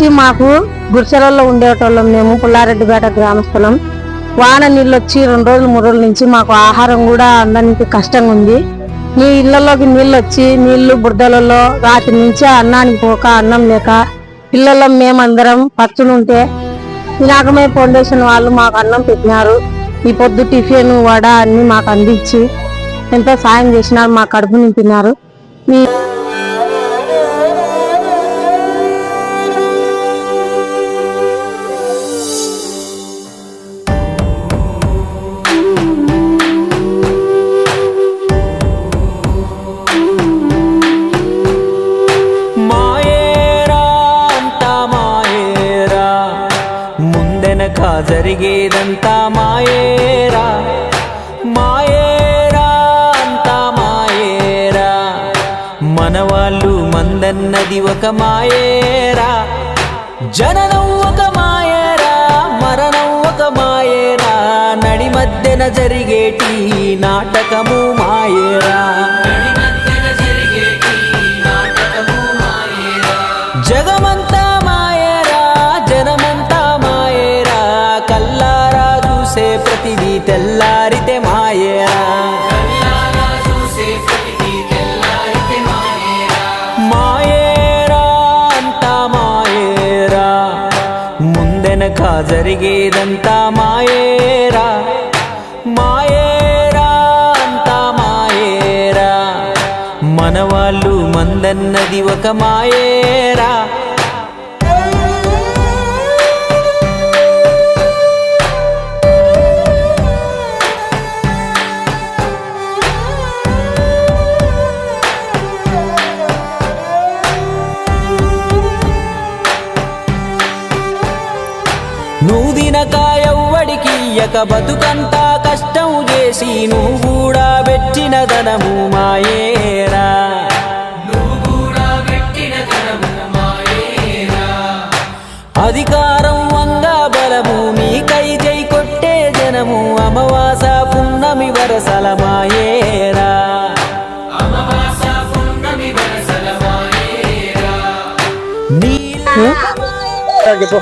వచ్చి మాకు గుడిసెలలో ఉండేటోళ్ళం మేము పుల్లారెడ్డిపేట గ్రామస్థలం. వాన నీళ్ళు వచ్చి రెండు రోజులు మూడు రోజుల నుంచి మాకు ఆహారం కూడా అందడానికి కష్టంగా ఉంది. మీ ఇళ్ళలోకి నీళ్ళు వచ్చి నీళ్ళు బురదలలో రాత్రి నుంచి అన్నానికి పోక అన్నం లేక పిల్లల్లో మేమందరం పచ్చునుంటే వినాకమే ఫౌండేషన్ వాళ్ళు మాకు అన్నం పెట్టినారు. ఈ పొద్దు టిఫిన్ వడ అన్ని మాకు అందించి ఎంతో సాయం చేసినారు మా కడుపు నింపినారు. మీ జరిగేదంతా మాయేరా. మాయేరా అంతా మాయేరా. మనవాళ్ళు మందన్నది ఒక మాయేరా. జననం ఒక మాయేరా మరణం ఒక మాయేరా. నడి మధ్యన జరిగేటి నాటకము మాయేరా. చూసే ప్రతిదీ తెల్లారితే మాయేరా. మాయేరా అంతా మాయేరా. ముందెనక జరిగేదంతా మాయేరా. మాయేరా అంతా మాయేరా. మనవాళ్ళు మందన్నది ఒక మాయేరా. చిన్నకాయవ్వడికి ఎక బతుకంతా కష్టం చేసి నువ్వు కూడా పెట్టిన ధనము మాయేరా. అధికారం వంద బలము నీకై జై కొట్టే జనము అమవాస పున్నమి వరసల మాయేరా.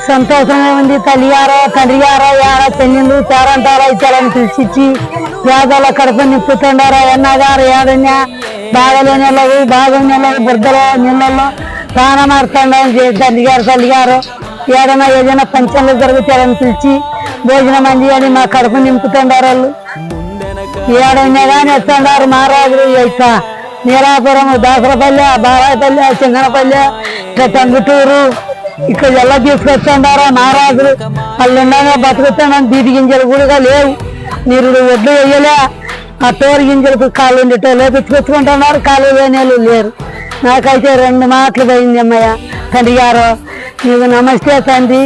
సంతోషంగా ఉంది. తల్లియారో తండ్రియారో యారా చెల్లెళ్ళు చారంటారో ఇచ్చారని పిలిచిచ్చి పేదల కడుపు నిప్పుతుండారో ఎన్నగారు ఏడన్య బాగలేని బాగా బాగున్న వాళ్ళకు బురదలో నీళ్ళల్లో స్నానం ఆడుతుండని తల్లి తల్లిగారు ఏదైనా ఏదైనా పంచంలో జరుగుతారని పిలిచి భోజనం అందియని మా కడుపు నింపుతుండారు వాళ్ళు. ఏడైనా కానీ వస్తుండారు మహారాజులు ఇక నీరాపురం దాసరపల్లె బారాయపల్లె చింగనపల్లె ఇట్లా టంగుటూరు ఇక్కడ ఎలా తీసుకొస్తుండారో నారాజులు. వాళ్ళు ఉండగా బతుకుతున్నాను దీటి గింజలు కూడా లేవు. మీరు ఒడ్లు వేయలే. ఆ తోరు గింజలకు కాలు ఉండేటోళ్ళు తెచ్చుకొచ్చుకుంటున్నారు కాలు లేని లేరు. నాకైతే రెండు మాటలు పోయింది అమ్మయ్య. తండ్రి గారు నీకు నమస్తే తండ్రి.